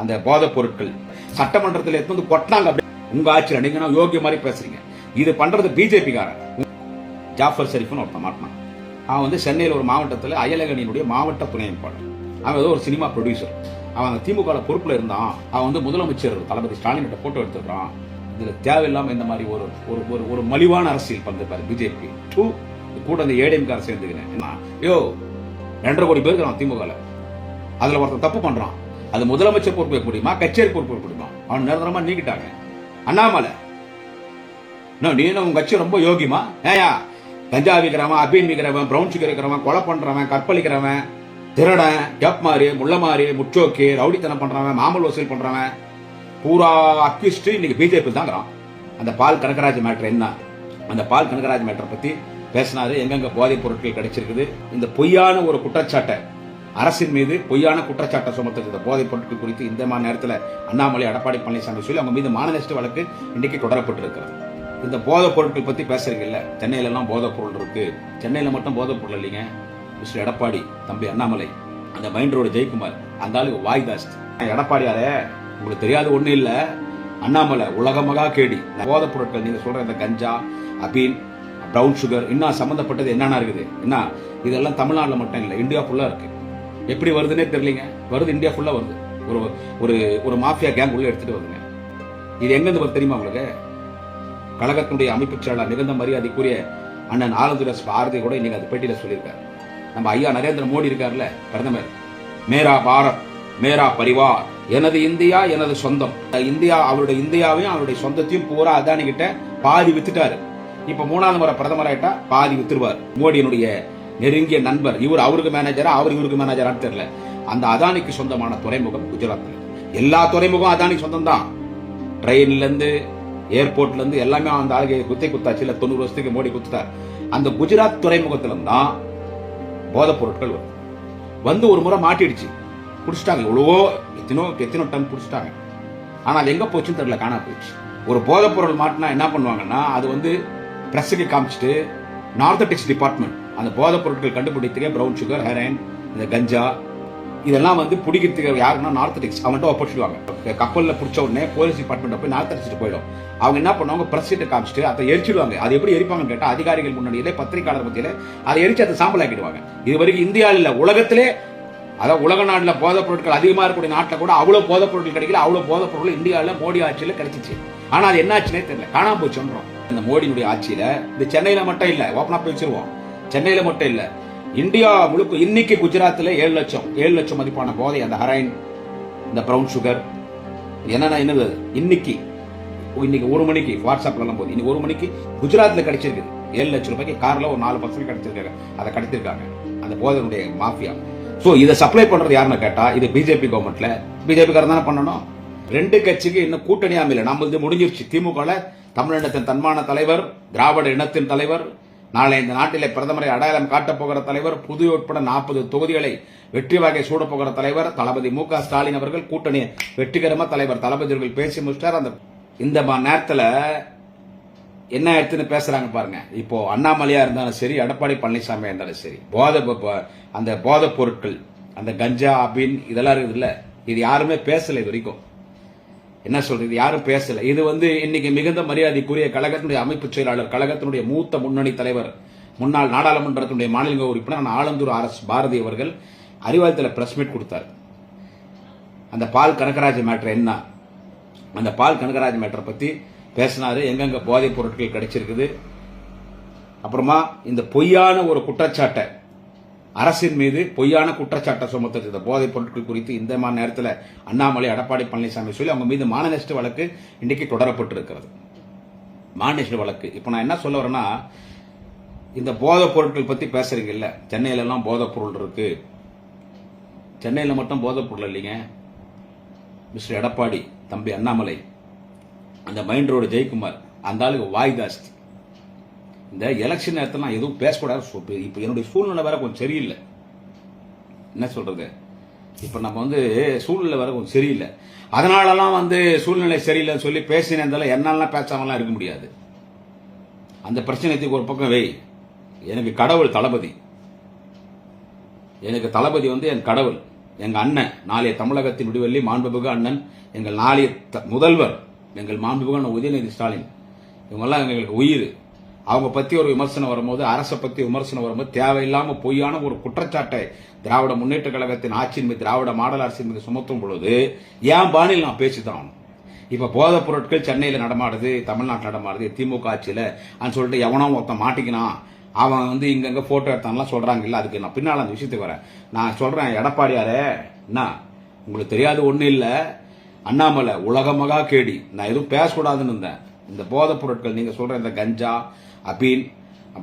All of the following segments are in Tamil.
அந்த போதைப் பொருட்கள் சட்டமன்றத்தில் எடுத்து வந்து கொட்டினாங்க அப்படியே உங்க ஆட்சியில் நீங்க யோகிய மாதிரி பேசுறீங்க? இது பண்றது பிஜேபி காரன் ஜாஃபர் ஷெரீஃப்னு ஒருத்தன் மாட்டினான் அவன் வந்து சென்னையில் ஒரு மாவட்டத்தில் அயலகனியினுடைய மாவட்ட துணை அமைப்பாளர் அவன் ஏதோ ஒரு சினிமா ப்ரொடியூசர் அவன் அந்த திமுக பொறுப்பில் இருந்தான். அவன் வந்து முதலமைச்சர் தளபதி ஸ்டாலின் கிட்ட போட்டோ எடுத்துக்கிறான் இதில் தேவையில்லாமல் இந்த மாதிரி ஒரு ஒரு ஒரு ஒரு மலிவான அரசியல் பண்ணிருப்பாரு பிஜேபி. டூ கூட அந்த ஏடிஎம் சேர்ந்துக்கிறேன். என்ன? யோ ரெண்டரை கோடி பேருக்கு நான் திமுகவில். அதில் ஒருத்தன் தப்பு பண்ணுறான் அது முதலமைச்சர் பொறுப்பு வைக்க முடியுமா? கச்சேரி பொறுப்பு வைக்க முடியுமா? அவன் நிரந்தரமா நீக்கிட்டாங்க. அண்ணாமலை. என்ன, நீ உங்க கட்சி ரொம்ப யோகிமா? ஏயா கஞ்சா விற்கிறவன் அபீன் விற்கிறவன் பிரவுன் சுகர் இருக்கிறவன் கொலை பண்றவன் கற்பழிக்கிறவன் திருடன் ஜப்மாரி முள்ளமாரி முச்சோக்கி ரவுடித்தனம் பண்றவன் மாமல் வசூல் பண்றவன் பூரா அக்யூஸ்ட் இன்னைக்கு பிஜேபி தாங்கிறான். அந்த பால் கனகராஜ் மேட்டர் என்ன? அந்த பால் கனகராஜ் மேட்டரை பத்தி பேசினாரு. எங்கெங்க போதைப் பொருட்கள் கிடைச்சிருக்குது. இந்த பொய்யான ஒரு குற்றச்சாட்டை அரசின் மீது பொய்யான குற்றச்சாட்டை சுமத்துறது போதைப் பொருட்கள் குறித்து இந்த மாதிரி நேரத்தில் அண்ணாமலை எடப்பாடி பழனிசாமி சொல்லி அவங்க மீது மாநிலஸ்ட் வழக்கு இன்றைக்கு தொடரப்பட்டிருக்கிறது. இந்த போதைப் பொருட்கள் பற்றி பேசுறீங்கல்ல சென்னையிலலாம் போதைப் பொருள் இருக்கு. சென்னையில் மட்டும் போதைப் பொருள் இல்லைங்க. மிஸ்டர் எடப்பாடி தம்பி அண்ணாமலை அந்த மைண்ட் ரோடு ஜெயக்குமார் அந்த ஆளுக்கு வாய் எடப்பாடியாரே உங்களுக்கு தெரியாத ஒன்றும் இல்லை. அண்ணாமலை உலகமகா கேடி. போதைப் பொருட்கள் நீங்கள் சொல்கிற இந்த கஞ்சா அபீன் ப்ரௌன் சுகர் இன்னும் சம்மந்தப்பட்டது என்னென்ன இருக்குது? என்ன? இதெல்லாம் தமிழ்நாட்டில் மட்டும் இல்லை இந்தியா ஃபுல்லாக இருக்குது எப்படி வருதுன்னே தெரியலீங்க. வருது இந்தியா ஃபுல்லாக வருது. ஒரு ஒரு ஒரு மாஃபியா கேங் உள்ளே எடுத்துகிட்டு வருதுங்க. இது எங்கேருந்து வருது தெரியுமா உங்களுக்கு? கழகத்தினுடைய அமைப்புச் செயலாளர் மிகுந்த மரியாதைக்குரிய அண்ணன் ஆலந்துர பாரதி கூட இன்னைக்கு அந்த பேட்டியில் சொல்லியிருக்காரு. நம்ம ஐயா நரேந்திர மோடி இருக்கார்ல பிரதமர். மேரா பாரத் மேரா பரிவார். எனது இந்தியா எனது சொந்தம். இந்தியா அவருடைய இந்தியாவையும் அவருடைய சொந்தத்தையும் பூரா அதானிக்கிட்ட பாதி வித்துட்டாரு. இப்ப மூணாவது முறை பிரதமர் ஆயிட்டா பாதி வித்துருவார். மோடியினுடைய நெருங்கிய நண்பர் இவர் அவருக்கு மேனேஜரா அவர் இவருக்கு மேனேஜரான்னு தெரியல. அந்த அதானிக்கு சொந்தமான துறைமுகம் குஜராத்தில் எல்லா துறைமுகம் அதானிக்கு சொந்தம் தான் ட்ரெயின்ல இருந்து ஏர்போர்ட்ல இருந்து எல்லாமே அந்த ஆளுகை குத்தை குத்தாச்சு. இல்ல தொண்ணூறு வருஷத்துக்கு மோடி குத்துட்டார். அந்த குஜராத் துறைமுகத்துல தான் போதைப் பொருட்கள் வரும். வந்து ஒரு முறை மாட்டிடுச்சு. பிடிச்சிட்டாங்க எவ்வளவோ எத்தனோ எத்தனோ டன் பிடிச்சிட்டாங்க ஆனால் எங்கே போச்சுன்னு தெரியல காணா போயிடுச்சு. ஒரு போதைப் பொருள் மாட்டினா என்ன பண்ணுவாங்கன்னா அது வந்து ப்ரெஸ்ஸுக்கு காமிச்சிட்டு நார்த்தடிக்ஸ் டிபார்ட்மெண்ட் அந்த போதைப் பொருட்கள் கண்டுபிடிக்கிறே ப்ரௌன் சுகர் ஹெரைன் இந்த கஞ்சா இதெல்லாம் வந்து பிடிக்கிறதுக்கு யாருன்னா நார்த்தடிக்ஸ் அவன்கிட்ட ஒப்படைச்சிடுவாங்க கப்பலில் பிடிச்ச உடனே போலீஸ் டிபார்ட்மெண்ட்டை போய் நார்த்தடிச்சிட்டு போயிடும். அவங்க என்ன பண்ணுவாங்க? பிரசிட்டை காமிச்சிட்டு அதை எரிச்சிடுவாங்க. அது எப்படி எரிப்பாங்கன்னு கேட்டால் அதிகாரிகள் முன்னாடியிலே பத்திரிகையாளர் மத்தியில அதை எரிச்சு அதை சாம்பல் ஆக்கிடுவாங்க. இது வரைக்கும் இந்தியாவில் இல்ல உலகத்திலே அதாவது உலக நாட்டில் போதைப் பொருட்கள் அதிகமாக இருக்கக்கூடிய நாட்டில் கூட அவ்வளோ போதைப் பொருட்கள் கிடைக்கல அவ்வளோ போதைப் பொருட்கள் இந்தியாவில் மோடி ஆட்சியில் கிடைச்சிச்சு. ஆனால் அது என்ன ஆச்சுன்னே தெரியல. காணாம போச்சுன்றோம். இந்த மோடியினுடைய ஆட்சியில இந்த சென்னையில மட்டும் இல்ல ஓப்பனா போய் வச்சிருவோம். சென்னையில மட்டும் இல்ல இந்தியா முழுக்க இன்னைக்கு குஜராத்ல ஏழு லட்சம் ஏழு லட்சம் மதிப்பான போதை அந்த ஹரைன் இந்த ப்ரௌன் சுகர் என்னன்னா என்னது? இன்னைக்கு இன்னைக்கு ஒரு மணிக்கு வாட்ஸ்அப்ல எல்லாம் போகுது. இன்னைக்கு ஒரு மணிக்கு குஜராத்ல கிடைச்சிருக்குது ஏழு லட்சம் ரூபாய்க்கு கார்ல ஒரு நாலு பர்சன்ட் கிடைச்சிருக்காங்க. அதை கிடைச்சிருக்காங்க அந்த போதையுடைய மாஃபியா. ஸோ இதை சப்ளை பண்றது யாருன்னு கேட்டா இது பிஜேபி கவர்மெண்ட்ல பிஜேபி காரன் தானே பண்ணணும்? ரெண்டு கட்சிக்கு இன்னும் கூட்டணி அமையல நம்ம இது முடிஞ்சிருச்சு. திமுகவில் தமிழினத்தின் தன்மான தலைவர் திராவிட இனத்தின் தலைவர் நாளை இந்த நாட்டிலே பிரதமரை அடையாளம் காட்டப் போகிற தலைவர் புது உட்பட நாற்பது தொகுதிகளை வெற்றி வகை சூடப்போகிற தலைவர் தளபதி மு க ஸ்டாலின் அவர்கள் கூட்டணி வெற்றிகரமா தலைவர் தளபதி அவர்கள் பேசி முடிச்சிட்டார். அந்த இந்த மா- என்ன எடுத்துன்னு பேசுறாங்க பாருங்க. இப்போ அண்ணாமலையா இருந்தாலும் சரி எடப்பாடி பழனிசாமியா இருந்தாலும் சரி போதை அந்த போதைப் பொருட்கள் அந்த கஞ்சா அபின் இதெல்லாம் இருக்குது இல்ல இது யாருமே பேசல இது வரைக்கும். என்ன சொல்றது? யாரும் பேசல. இது வந்து இன்னைக்கு மிகுந்த மரியாதைக்குரிய கழகத்தினுடைய அமைப்பு செயலாளர் கழகத்தினுடைய மூத்த முன்னணி தலைவர் முன்னாள் நாடாளுமன்றத்தினுடைய மாநில உறுப்பினர் ஆலந்தூர் ஆர் எஸ் பாரதி அவர்கள் அறிவாலயத்தில் பிரஸ் மீட் கொடுத்தார். அந்த பால் கனகராஜ் மேட்டர் என்ன? அந்த பால் கனகராஜ் மேட்டர் பத்தி பேசினாரு. எங்கெங்க போதைப் பொருட்கள் கிடைச்சிருக்குது. அப்புறமா இந்த பொய்யான ஒரு குற்றச்சாட்டை அரசின் மீது பொய்யான குற்றச்சாட்டை சுமத்துறது இந்த போதைப் பொருட்கள் குறித்து இந்த மாதிரி நேரத்தில் அண்ணாமலை எடப்பாடி பழனிசாமி சொல்லி அவங்க மீது மானநஷ்ட வழக்கு இன்றைக்கு தொடரப்பட்டிருக்கிறது. மானநஷ்ட வழக்கு. இப்போ நான் என்ன சொல்ல வரேன்னா இந்த போதைப் பொருட்கள் பற்றி பேசுறீங்கல்ல சென்னையில எல்லாம் போதைப் பொருள் இருக்கு. சென்னையில் மட்டும் போதைப் பொருள் இல்லைங்க. மிஸ்டர் எடப்பாடி தம்பி அண்ணாமலை அந்த மைண்ட் ரோடு ஜெயக்குமார் அந்த ஆளுக்கு வாய் ஜாஸ்தி. இந்த எலெக்ஷன் நேரத்தில் நான் எதுவும் பேசக்கூடாது. இப்போ என்னுடைய சூழ்நிலை வேற கொஞ்சம் சரியில்லை. என்ன சொல்றது? இப்போ நம்ம வந்து சூழ்நிலை வேற கொஞ்சம் சரியில்லை. அதனாலலாம் வந்து சூழ்நிலை சரியில்லைன்னு சொல்லி பேசினதால என்னாலாம் பேசாமலாம் இருக்க முடியாது. அந்த பிரச்சனைக்கு ஒரு பக்கம் வை. எனக்கு கடவுள் தளபதி. எனக்கு தளபதி வந்து என் கடவுள். எங்கள் அண்ணன் நாளைய தமிழகத்தின் விடுவெள்ளி மாண்புமிகு அண்ணன் எங்கள் நாளைய த- முதல்வர் எங்கள் மாண்புமிகு அண்ணன் உதயநிதி ஸ்டாலின். இவங்கெல்லாம் எங்களுக்கு உயிர். அவங்க பத்தி ஒரு விமர்சனம் வரும்போது அரசை பத்தி விமர்சனம் வரும்போது தேவையில்லாம பொய்யான ஒரு குற்றச்சாட்டை திராவிட முன்னேற்ற கழகத்தின் ஆட்சியின் மீது திராவிட மாடல் அரசின் மீது சுமத்தும் பொழுது ஏன் பாணியில் நான் பேசித்தான்? இப்போ இப்ப போதைப் பொருட்கள் சென்னையில நடமாடுது தமிழ்நாட்டில் நடமாடுது திமுக ஆட்சியில அப்படின்னு சொல்லிட்டு எவனோ ஒருத்தன் மாட்டிக்கினான். அவன் வந்து இங்கங்கே போட்டோ எடுத்தான்லாம் சொல்றாங்க இல்ல அதுக்கு நான் பின்னால அந்த விஷயத்துக்கு வரேன். நான் சொல்றேன் எடப்பாடியாரே என்ன உங்களுக்கு தெரியாது ஒண்ணு இல்ல. அண்ணாமலை உலகமகா கேடி. நான் எதுவும் பேசக்கூடாதுன்னு இருந்தேன். இந்த போதைப் பொருட்கள் நீங்க சொல்ற இந்த கஞ்சா அபீன்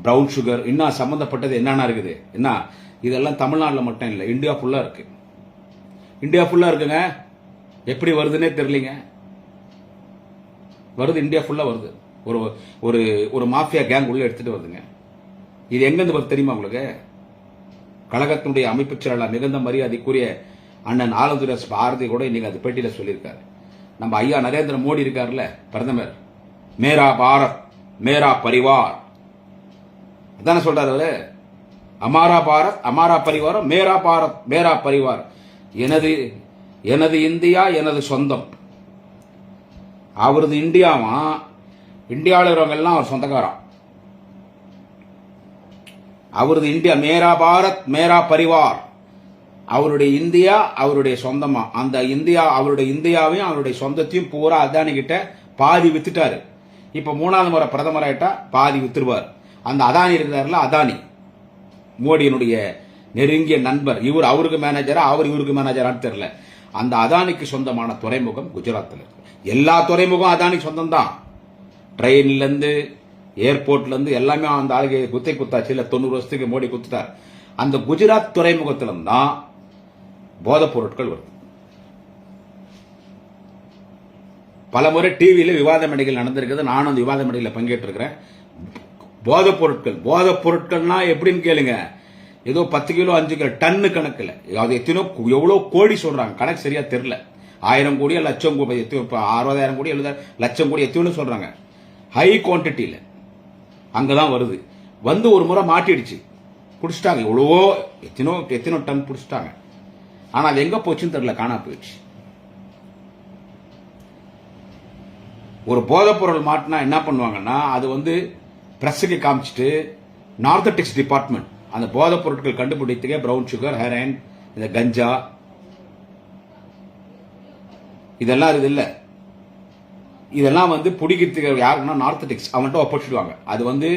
ப்ரௌன் சுகர் இன்னும் சம்பந்தப்பட்டது என்னென்ன இருக்குது? என்ன? இதெல்லாம் தமிழ்நாட்டில் மட்டும் இல்லை இந்தியா ஃபுல்லாக இருக்கு. இந்தியா ஃபுல்லாக இருக்குங்க. எப்படி வருதுன்னே தெரியலங்க. வருது இந்தியா ஃபுல்லாக வருது. ஒரு ஒரு ஒரு மாஃபியா கேங் உள்ளே எடுத்துகிட்டு வருதுங்க. இது எங்கேருந்து வருது தெரியுமா உங்களுக்கு? கழகத்தினுடைய அமைப்புச் செயலாளர் மிகுந்த மரியாதைக்குரிய அண்ணன் ஆலந்துரை பாரதி கூட இன்னைக்கு அது பேட்டியில் சொல்லியிருக்காரு. நம்ம ஐயா நரேந்திர மோடி இருக்கார்ல பிரதமர். மேரா பாரத் மேரா பரிவார். அதானே சொல்றாரு அவரு? அமாரா பாரத் அமாரா பரிவாரம் மேரா பாரத் மேரா பரிவார். எனது எனது இந்தியா எனது சொந்தம். அவரது இந்தியாவா? இந்தியாவில் இருக்கிறவங்கெல்லாம் அவர் சொந்தக்காரன் அவரது இந்தியா மேரா பாரத் மேரா பரிவார். அவருடைய இந்தியா அவருடைய சொந்தமா? அந்த இந்தியா அவருடைய இந்தியாவையும் அவருடைய சொந்தத்தையும் பூரா அதானிக்கிட்ட பாதி வித்துட்டாரு. இப்ப மூணாவது முறை பிரதமர் ஆயிட்டா பாதி வித்துருவார். அந்த அதானி இருந்தார்ல அதானி. மோடியினுடைய நெருங்கிய நண்பர் இவர் அவருக்கு மேனேஜரா அவர் இவருக்கு மேனேஜரான்னு தெரியல. அந்த அதானிக்கு சொந்தமான துறைமுகம் குஜராத்தில் இருக்கு. எல்லா துறைமுகம் அதானிக்கு சொந்தம் தான் ட்ரெயின்ல இருந்து ஏர்போர்ட்ல இருந்து எல்லாமே அந்த ஆளுகை குத்தை குத்தாச்சு. இல்ல தொண்ணூறு வருஷத்துக்கு மோடி குத்துட்டார். அந்த குஜராத் துறைமுகத்துல தான் போதைப் பொருட்கள் வருது. பல முறை டிவியில விவாத மேடைகள் நடந்திருக்கிறது. நானும் அந்த விவாத மேடையில் பங்கேற்றிருக்கிறேன். போதைப் பொருட்கள் போதைப் பொருட்கள்னா எப்படின்னு கேளுங்க. ஏதோ பத்து கிலோ அஞ்சு கிலோ டன்னு கணக்கில். அது எத்தனோ எவ்வளோ கோடி சொல்கிறாங்க கணக்கு சரியாக தெரில ஆயிரம் கோடி லட்சம் கோடி எத்தனை அறுபதாயிரம் கோடி எழுபதாயிரம் லட்சம் கோடி எத்தனை சொல்கிறாங்க ஹை குவான்டிட்டியில் அங்கதான் வருது. வந்து ஒரு முறை மாட்டிடுச்சு. பிடிச்சிட்டாங்க. எவ்வளவோ எத்தனோ எத்தனோ டன் பிடிச்சிட்டாங்க. ஆனால் அது எங்கே போச்சுன்னு தெரில காணா போயிடுச்சு. ஒரு போதைப் பொருள் மாட்டினா என்ன பண்ணுவாங்கன்னா அது வந்து பிரஸுக்கு காமிச்சிட்டு நார்த்தட்டிக்ஸ் டிபார்ட்மெண்ட் அந்த போதைப் பொருட்கள் கண்டுபிடித்துக்கே பிரவுன் சுகர் ஹெரைன் இந்த கஞ்சா இதெல்லாம் இது இல்ல. இதெல்லாம் வந்து பிடிக்கிறதுக்கு யாருன்னா நார்த்தட்டிக்ஸ் அவன்கிட்ட ஒப்படைச்சிடுவாங்க. அது வந்து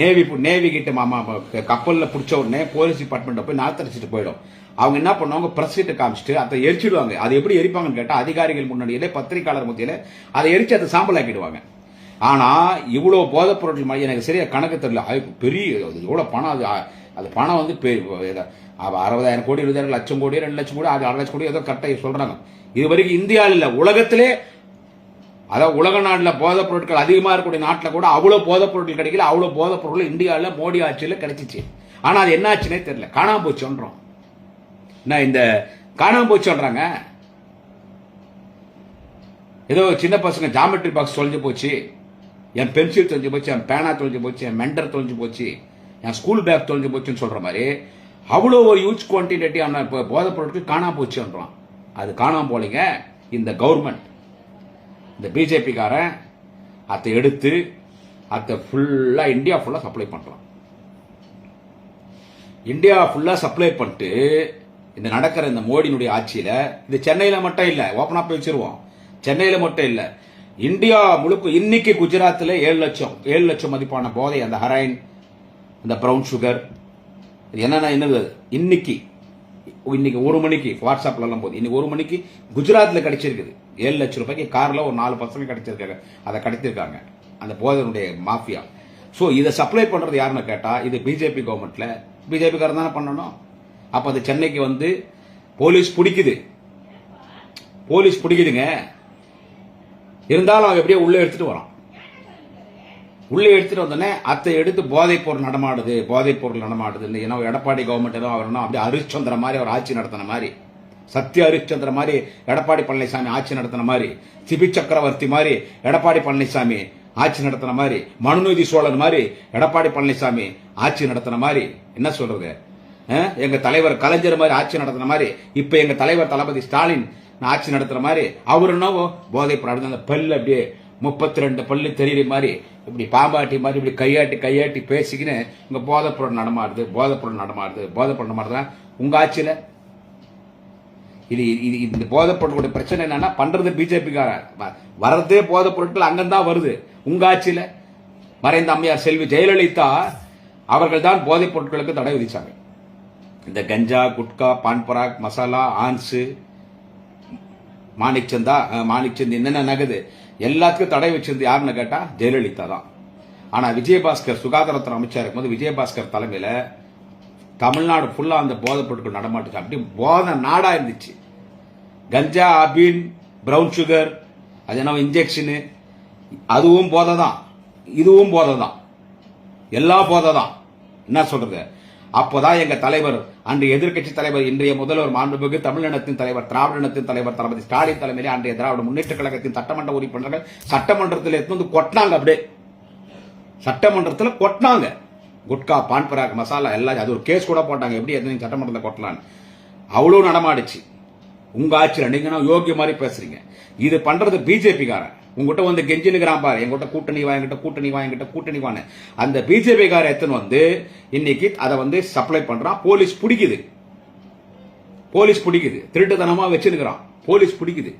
நேவி நேவி கிட்ட மாமா கப்பலில் பிடிச்ச உடனே போலீஸ் டிபார்ட்மெண்ட்டை போய் நார்த்தடிச்சிட்டு போயிடும். அவங்க என்ன பண்ணுவாங்க பிரஸ் கிட்ட காமிச்சிட்டு அதை எரிச்சிடுவாங்க. அது எப்படி எரிப்பாங்கன்னு கேட்டால் அதிகாரிகள் முன்னாடியிலே பத்திரிகையாளர் மத்தியில அதை எரிச்சு அதை சாம்பல் ஆக்கிடுவாங்க. ஆனால் இவ்வளோ போதைப் பொருட்கள் மாதிரி எனக்கு சரியாக கணக்கு தெரியல. அது பெரிய அது பணம் அது அது பணம் வந்து அறுபதாயிரம் கோடி இருபதாயிரம் லட்சம் கோடி ரெண்டு லட்சம் கோடி அது அரை லட்சம் கோடி ஏதோ கரெக்டாக சொல்கிறாங்க இது வரைக்கும் இந்தியாவில் இல்லை உலகத்திலே அதாவது உலக நாட்டில் போதைப் பொருட்கள் அதிகமாக இருக்கக்கூடிய நாட்டில் கூட அவ்வளோ போதைப் பொருட்கள் கிடைக்கல அவ்வளோ போதைப் பொருட்கள் இந்தியாவில் மோடி ஆட்சியில் கிடைச்சிச்சு. ஆனால் அது என்ன ஆச்சுன்னே தெரியல. காணாம போச்சுன்றோம். நான் இந்த காணாமல் போச்சு சொல்கிறாங்க ஏதோ சின்ன பசங்க ஜாமெட்ரி பாக்ஸ் தொலைஞ்சு போச்சு. என் பென்சில் தொலைஞ்சு போச்சு என் பேனா தொலைஞ்சு போச்சு என் மெண்டர் தொலைஞ்சு போச்சு என் ஸ்கூல் பேக் தொலைஞ்சு போச்சுன்னு சொல்ற மாதிரி அவ்வளோ ஒரு ஹியூஜ் குவான்டிட்டியான போதைப் பொருட்கள் காணாமல் போச்சுன்றான் அது காணாமல் போலீங்க இந்த கவர்மெண்ட் இந்த பிஜேபிக்காரன் அதை எடுத்து அதை ஃபுல்லாக இந்தியா ஃபுல்லாக சப்ளை பண்ணுறான் இந்தியா ஃபுல்லாக சப்ளை பண்ணிட்டு இந்த நடக்கிற இந்த மோடியினுடைய ஆட்சியில இது சென்னையில மட்டும் இல்ல ஓப்பனா போய் வச்சிருவோம். சென்னையில மட்டும் இல்ல. இந்தியா முழுக்க இன்னைக்கு குஜராத்தில் ஏழு லட்சம் ஏழு லட்சம் மதிப்பான போதை அந்த ஹரைன் இந்த ப்ரௌன் சுகர் இது என்னென்ன என்னது இன்னைக்கு இன்னைக்கு ஒரு மணிக்கு வாட்ஸ்அப்ல எல்லாம் போகுது. இன்னைக்கு ஒரு மணிக்கு குஜராத்தில் கிடைச்சிருக்குது. ஏழு லட்சம் ரூபாய்க்கு கார்ல ஒரு நாலு பசங்க கிடைச்சிருக்காங்க. அதை கிடைச்சிருக்காங்க அந்த போதனுடைய மாஃபியா. ஸோ இதை சப்ளை பண்றது யாருன்னு கேட்டா இது பிஜேபி கவர்மெண்ட்ல பிஜேபி காரன் தானே பண்ணணும்? அப்ப அது சென்னைக்கு வந்து போலீஸ் பிடிக்குது. போலீஸ் பிடிக்குதுங்க. இருந்தாலும் அவன் எப்படியோ உள்ள எடுத்துட்டு வரான். உள்ளே எடுத்துட்டு வந்தோடனே அத்தை எடுத்து போதைப் பொருள் நடமாடுது போதைப் பொருள் நடமாடுது ஏன்னா எடப்பாடி கவர்மெண்ட் ஏதோ அவர் அப்படியே அரிச்சந்திர மாதிரி அவர் ஆட்சி நடத்தின மாதிரி சத்ய ஹரிச்சந்திர மாதிரி எடப்பாடி பழனிசாமி ஆட்சி நடத்தின மாதிரி சிபி சக்கரவர்த்தி மாதிரி எடப்பாடி பழனிசாமி ஆட்சி நடத்தின மாதிரி மனுநீதி சோழன் மாதிரி எடப்பாடி பழனிசாமி ஆட்சி நடத்தின மாதிரி என்ன சொல்றது? எங்கள் தலைவர் கலைஞர் மாதிரி ஆட்சி நடத்துன மாதிரி இப்போ எங்கள் தலைவர் தளபதி ஸ்டாலின் ஆட்சி நடத்துகிற மாதிரி அவர் என்னவோ? போதை படம் அந்த பல்லு அப்படியே முப்பத்தி ரெண்டு பல்லு தெரியுற மாதிரி இப்படி பாம்பாட்டி மாதிரி இப்படி கையாட்டி கையாட்டி பேசிக்கின்னு இங்கே போதைப் நடமாடுது போதைப் நடமாடுது போதைப் பொருள் நடமாடுதா? உங்க ஆட்சியில்? இது இது இந்த போதைப் பிரச்சனை என்னன்னா பண்றது பிஜேபிக்கார? வர்றதே போதைப் பொருட்கள் அங்கந்தான் வருது. உங்க ஆட்சியில? மறைந்த அம்மையார் செல்வி ஜெயலலிதா அவர்கள் தான் போதைப் பொருட்களுக்கு தடை விதிச்சாங்க. இந்த கஞ்சா குட்கா பான் பராக் மசாலா ஆன்ஸு மாணிக்சந்தா மாணிக்சந்த் என்னென்ன நகது எல்லாத்துக்கும் தடை வச்சிருந்து யாருன்னு கேட்டால் ஜெயலலிதா தான். ஆனால் விஜயபாஸ்கர் சுகாதாரத்துறை அமைச்சர் இருக்கும்போது விஜயபாஸ்கர் தலைமையில் தமிழ்நாடு ஃபுல்லாக அந்த போதைப்பொருட்கள் நடமாட்டுச்சு. அப்படி போதை நாடாக இருந்துச்சு. கஞ்சா அபீன் ப்ரௌன் சுகர் அது என்ன இன்ஜெக்ஷனு அதுவும் போதை தான் இதுவும் போதை தான் எல்லா போதை தான் என்ன சொல்கிறது அப்போதான் எங்க தலைவர் அன்றைய எதிர்க்கட்சி தலைவர் இன்றைய முதல்வர் மாண்புமிகு தமிழினத்தின் தலைவர் திராவிடத்தின் தலைவர் தளபதி ஸ்டாலின் தலைமையிலே அன்றைய திராவிட முன்னேற்ற கழகத்தின் சட்டமன்ற உறுப்பினர்கள் சட்டமன்றத்தில் எடுத்து வந்து கொட்டினாங்க அப்படியே. சட்டமன்றத்தில் கொட்டினாங்க. குட்கா பான்பராக் மசாலா எல்லாம் அது ஒரு கேஸ் கூட போட்டாங்க. எப்படி எத்தனை சட்டமன்றத்தில் கொட்டலான்னு. அவ்வளோ நடமாடுச்சு. உங்க ஆட்சியில் நீங்க யோகிய மாதிரி பேசுறீங்க. இது பண்றது பிஜேபிக்காரன். உங்ககிட்ட வந்து கெஞ்சினுக்கிறான் பாரு. எங்கிட்ட கூட்டணி வா என்கிட்ட கூட்டணி வா என்கிட்ட கூட்டணி வான்னு. அந்த பிஜேபி கார எத்தனை வந்து இன்னைக்கு அதை வந்து சப்ளை பண்றான். போலீஸ் பிடிக்குது. போலீஸ் பிடிக்குது. திருட்டுத்தனமா வச்சிருக்கிறான். போலீஸ் பிடிக்குது.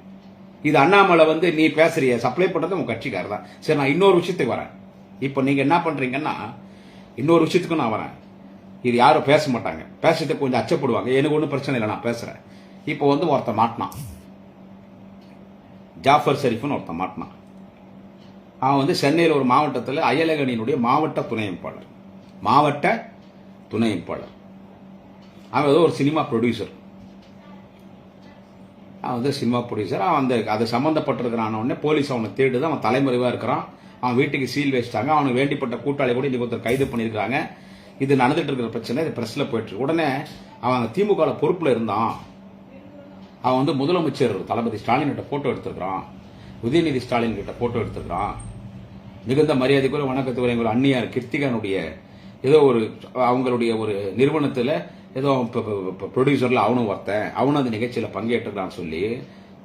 இது அண்ணாமலை வந்து நீ பேசுறிய சப்ளை பண்றது உங்க கட்சிக்காரர் தான். சரி நான் இன்னொரு விஷயத்துக்கு வரேன். இப்போ நீங்க என்ன பண்றீங்கன்னா இன்னொரு விஷயத்துக்கும் நான் வரேன். இது யாரும் பேச மாட்டாங்க. பேசுறதுக்கு கொஞ்சம் அச்சப்படுவாங்க. எனக்கு ஒன்றும் பிரச்சனை இல்லை நான் பேசுறேன். இப்போ வந்து ஒருத்தன் மாட்டினான். ஜாஃபர் ஷெரீஃப்னு ஒருத்தன் மாட்டினான் அவன் வந்து சென்னையில் ஒரு மாவட்டத்தில் அயலகணியினுடைய மாவட்ட துணை அமைப்பாளர் மாவட்ட துணை அமைப்பாளர் அவன் ஏதோ ஒரு சினிமா ப்ரொடியூசர் அவன் வந்து சினிமா ப்ரொடியூசர் அவன் அந்த அது சம்மந்தப்பட்டிருக்கிறான உடனே போலீஸ் அவனை தேடுது. அவன் தலைமறைவாக இருக்கிறான். அவன் வீட்டுக்கு சீல் வச்சிட்டாங்க அவனுக்கு வேண்டிப்பட்ட கூட்டாளி கூட இன்றைக்கி ஒருத்தர் கைது பண்ணியிருக்காங்க இது நடந்துட்டு இருக்கிற பிரச்சனை. இது பிரஸ்ல போயிட்டு உடனே அவன் அந்த திமுகவில் பொறுப்பில் இருந்தான். அவன் வந்து முதலமைச்சர் தளபதி ஸ்டாலின் கிட்ட போட்டோ எடுத்திருக்கிறான். உதயநிதி ஸ்டாலின் கிட்ட போட்டோ எடுத்திருக்கிறான். மிகுந்த மரியாதைக்குள்ள வணக்கத்துக்குரிய எங்கள் அன்னியார் கிருத்திகானுடைய ஏதோ ஒரு அவங்களுடைய ஒரு நிறுவனத்தில் ஏதோ ப்ரொடியூசரில் அவனும் ஒருத்தன். அவனும் அந்த நிகழ்ச்சியில் பங்கேற்றுக்கிறான்னு சொல்லி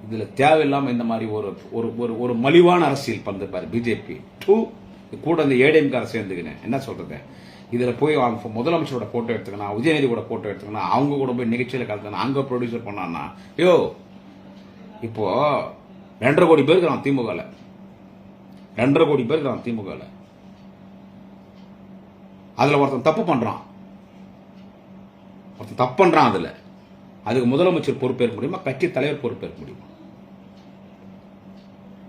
இதில் தேவையில்லாமல் இந்த மாதிரி ஒரு ஒரு ஒரு ஒரு மலிவான அரசியல் பண்ணிருப்பார் பிஜேபி. டூ கூட அந்த ஏடிஎம்கார சேர்ந்துக்கினேன். என்ன சொல்கிறது இதில் போய் அவங்க முதலமைச்சரோட போட்டோ எடுத்துக்கணும் உதயநிதி கூட போட்டோ எடுத்துக்கணும் அவங்க கூட போய் நிகழ்ச்சியில் கலந்துக்கணும் அங்கே ப்ரொடியூசர் பண்ணான்னா. ஐயோ இப்போ ரெண்டரை கோடி பேர் இருக்கிறான் திமுகவில் ரெண்டரை கோடி பேர் இருக்கிறான் திமுகவில் அதில் ஒருத்தன் தப்பு பண்ணுறான் ஒருத்தன் தப்பு பண்ணுறான் அதில். அதுக்கு முதலமைச்சர் பொறுப்பேற்க முடியுமா? கட்சி தலைவர் பொறுப்பேற்க முடியுமா?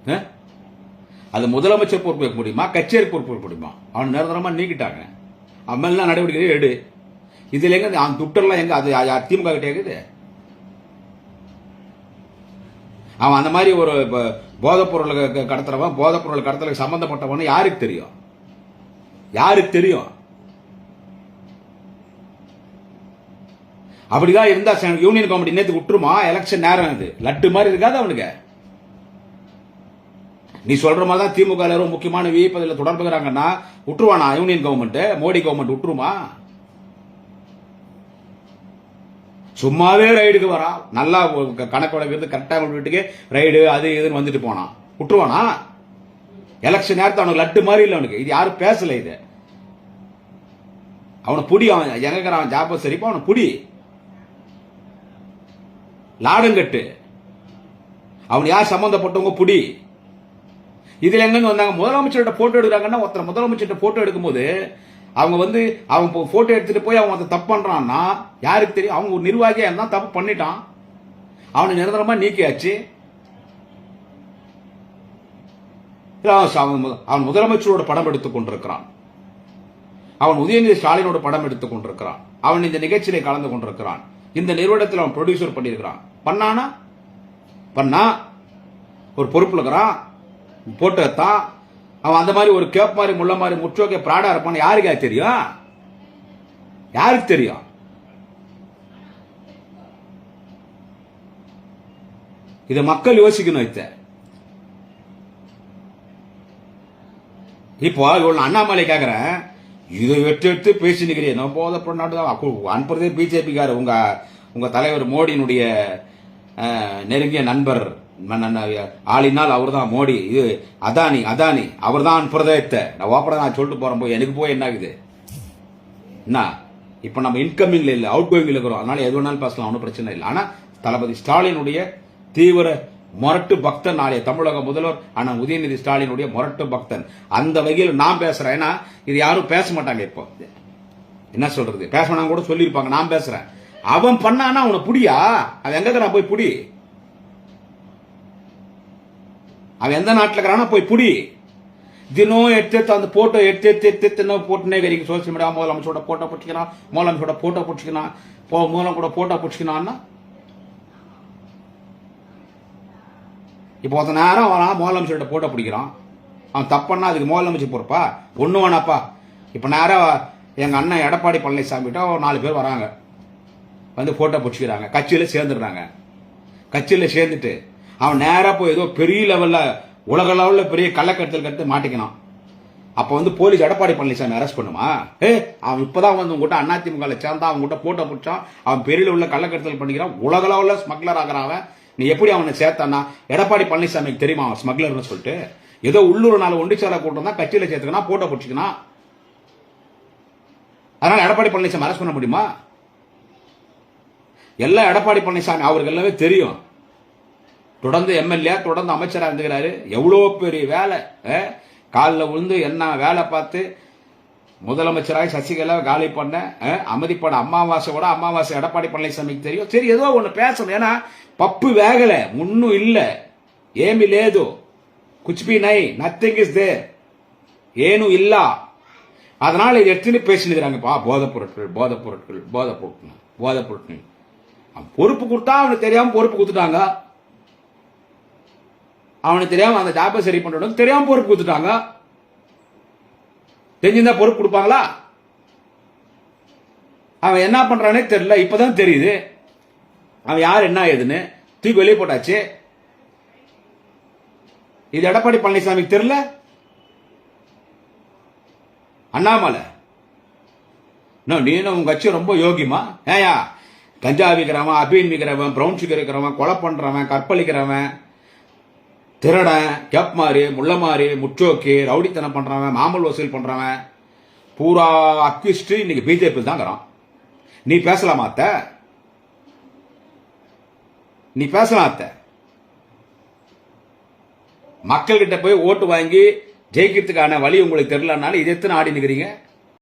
ஆ? அது முதலமைச்சர் பொறுப்பேற்க முடியுமா? கட்சியர் பொறுப்பேற்க முடியுமா? அவன் நிரந்தரமாக நீக்கிட்டாங்க. அவன் நடவடிக்கை எடு. இதுல எங்க அவன் துட்டர்லாம் எங்க அது திமுக கிட்ட இருக்குது. அவன் அந்த மாதிரி ஒரு ப- போதைப் பொருள் கடத்துறவன் போதைப் பொருள் கடத்தலுக்கு சம்பந்தப்பட்டவன் யாருக்கு தெரியும்? யாருக்கு தெரியும்? அப்படிதான் இருந்தா யூனியன் கமிட்டி நேற்று விட்டுருமா? எலெக்ஷன் நேரம் இது லட்டு மாதிரி இருக்காது அவனுக்கு. நீ சொல்ற மாதிரி தான் திமுக எல்லாரும் முக்கியமான விஐபதில் தொடர்புகிறாங்கன்னா விட்டுருவானா யூனியன் கவர்மெண்ட் மோடி கவர்மெண்ட் விட்டுருமா சும்மாவே ரைடுக்கு வரான் நல்லா கணக்கு வழக்கு கரெக்டாக வீட்டுக்கு ரைடு அது இதுன்னு வந்துட்டு போனான் விட்டுருவானா எலெக்ஷன் நேரத்தை அவனுக்கு லட்டு மாதிரி இல்லை அவனுக்கு. இது யாரும் பேசல இது. அவனை புடி அவன் எங்கிறான் ஜாப சரிப்பா அவனை புடி. லாடங்கட்டு. அவன் யார் சம்மந்தப்பட்டவங்க புடி? இதுல எங்க வந்தாங்க முதலமைச்சரோட போட்டோ எடுக்கிறாங்கன்னா ஒருத்தர் முதலமைச்சர்கிட்ட போட்டோ எடுக்கும்போது அவங்க வந்து அவங்க போட்டோ எடுத்துட்டு போய் அவன் ஒருத்தன் தப்பு பண்றான்னா யாருக்கு தெரியும்? அவங்க ஒரு நிர்வாகியா இருந்தா தப்பு பண்ணிட்டான். அவனை நிரந்தரமா நீக்கியாச்சு. அவன் அவன் முதலமைச்சரோட படம் எடுத்துக் கொண்டிருக்கிறான். அவன் உதயநிதி ஸ்டாலினோட படம் எடுத்துக் கொண்டிருக்கிறான். அவன் இந்த நிகழ்ச்சியில கலந்து கொண்டிருக்கிறான். இந்த நிறுவனத்தில் அவன் ப்ரொடியூசர் பண்ணியிருக்கிறான். பண்ணானா? பண்ணா. ஒரு பொறுப்பு இருக்கிறான். போட்டு எடுத்தான் அவன் அந்த மாதிரி ஒரு கேப் மாதிரி முள்ள மாதிரி முற்றோக்கே பிராடா இருப்பான்னு யாருக்கா தெரியும்? யாருக்கு தெரியும்? இதை மக்கள் யோசிக்கணும் இத்த இப்போ இவ்வளவு அண்ணாமலை கேக்குறேன். இதை வெற்றி எடுத்து பேசி நிக்கிறீங்க நான் போத பண்ணாட்டு தான். அனுப்புறதே பிஜேபிக்கார உங்க உங்க தலைவர் மோடியினுடைய நெருங்கிய நண்பர். ஆளினால் அவர் தான் மோடி. இது அதானி அதானி அவர் தான் அனுப்புறதே நான் ஓப்பரா நான் சொல்லிட்டு போறேன் போய் எனக்கு போய் என்ன ஆகுது என்ன? இப்ப நம்ம இன்கமிங்ல இல்ல அவுட் கோயிங்ல இருக்கிறோம். அதனால எது வேணாலும் பேசலாம் ஒன்றும் பிரச்சனை இல்லை. ஆனா தளபதி ஸ்டாலினுடைய தீவிர மொரட்டு பக்தன் நாளைய தமிழக முதல்வர் ஆனா உதயநிதி ஸ்டாலினுடைய முரட்டு பக்தன். அந்த வகையில் நான் பேசுறேன். ஏன்னா இது யாரும் பேச மாட்டாங்க இப்போ. என்ன சொல்றது? பேசணும் கூட சொல்லியிருப்பாங்க. நான் பேசுறேன். அவன் பண்ணானா அவனை புடியா? அவன் எங்க நான் போய் புடி? அவன் எந்த நாட்டில் இருக்கிறானா போய் புடி. தினம் எடுத்து எடுத்து அந்த போட்டோ எடுத்து எடுத்து எடுத்து எடுத்து போட்டுனே வரைக்கும் சோசியல் மீடியா முதலமைச்சோட போட்டோ பிடிச்சிக்கிறான் முதலமைச்சோட போட்டோ பிடிச்சிக்கிறான் போ மூலம் கூட போட்டோ பிடிச்சிக்கிறான்னா இப்போ ஒருத்த நேரம் வரான் முதலமைச்சர்கிட்ட போட்டோ பிடிக்கிறான். அவன் தப்பன்னா அதுக்கு முதலமைச்சர் பொறுப்பா? ஒன்று வேணாப்பா. இப்போ நேரம் எங்கள் அண்ணன் எடப்பாடி பழனிசாமிகிட்ட ஒரு நாலு பேர் வராங்க. வந்து போட்டோ பிடிச்சிக்கிறாங்க கட்சியில் சேர்ந்துடுறாங்க. கட்சியில் சேர்ந்துட்டு அவன் நேராக போய் ஏதோ பெரிய லெவலில் உலக லெவலில் பெரிய கள்ளக்கடத்தல் கட்டு மாட்டிக்கணும் அப்போ வந்து போலீஸ் எடப்பாடி பழனிசாமி அரெஸ்ட் பண்ணுமா? ஏ அவன் இப்போதான் வந்து உங்ககிட்ட அதிமுகவில் சேர்ந்தா அவங்க கிட்ட போட்டோ பிடிச்சான். அவன் பெரிய உள்ள கள்ளக்கடத்தல் பண்ணிக்கிறான். உலக லெவலில் ஸ்மக்லர் ஆகிறான் அவன். நீ எப்படி அவனை சேர்த்தானா எடப்பாடி பழனிசாமிக்கு தெரியுமா அவன் ஸ்மக்லர்னு சொல்லிட்டு? ஏதோ உள்ளூர் நாள் ஒண்டிச்சால கூட்டம் தான் கட்சியில் சேர்த்துக்கணும் போட்டோ பிடிச்சிக்கணும் அதனால எடப்பாடி பழனிசாமி அரெஸ்ட் பண்ண முடியுமா? எல்லாம் எடப்பாடி பழனிசாமி அவருக்கு எல்லாமே தெரியும். தொடர்ந்து எம்எல்ஏ தொடர்ந்து அமைச்சராக இருந்துக்கிறாரு. எவ்வளோ பெரிய வேலை காலில் விழுந்து என்ன வேலை பார்த்து முதலமைச்சராக சசிகலா காலி பண்ண அமைதிப்பட அமைதிப்பட அமாவாசையோட அமாவாசை எடப்பாடி பழனிசாமிக்கு தெரியும். சரி ஏதோ ஒன்று பேசணும். ஏன்னா பப்பு வேகலை முன்னும் இல்லை. ஏமி லேது. குச்பி நை நத்திங் இஸ் தேர் ஏனும் இல்லா. அதனால இது எடுத்துன்னு பேசினுக்கிறாங்கப்பா போதைப் பொருட்கள் போதைப் பொருட்கள் போதைப் பொருட்கள் போதைப் பொருட்கள். அவன் பொறுப்பு கொடுத்தா அவனுக்கு தெரியாமல் பொறுப்பு கொடுத்துட்டாங்க. அவனுக்கு தெரியாம அந்த டாப்பை சரி பண்றவனுக்கு தெரியாம பொறுப்பு கொடுத்துட்டாங்க. தெரிஞ்சிருந்தா பொறுப்பு கொடுப்பாங்களா? அவன் என்ன பண்றானே தெரியல இப்பதான் தெரியுது. அவன் யார் என்ன ஏதுன்னு தூக்கி வெளியே போட்டாச்சு. இது எடப்பாடி பழனிசாமிக்கு தெரியல? அண்ணாமலை. நீனும் உங்க கட்சி ரொம்ப யோகிமா? ஏயா கஞ்சா விற்கிறவன் அபீன் விற்கிறவன் பிரவுன் சுகர் இருக்கிறவன் கொலை பண்றவன் கற்பழிக்கிறவன் திருடன் கேப்மாரி முள்ளமாரி முற்றோக்கி ரவுடித்தனம் பண்ணுறவன் மாமல் வசூல் பண்ணுறவன் பூரா அக்யூஸ்ட் இன்னைக்கு பிஜேபி தாங்கிறான். நீ பேசலாமா அத்த? நீ பேசலாம் அத்த? மக்கள்கிட்ட போய் ஓட்டு வாங்கி ஜெயிக்கிறதுக்கான வழி உங்களுக்கு தெரியலனாலும் இதை எத்தனை ஆடி நிக்கிறீங்க?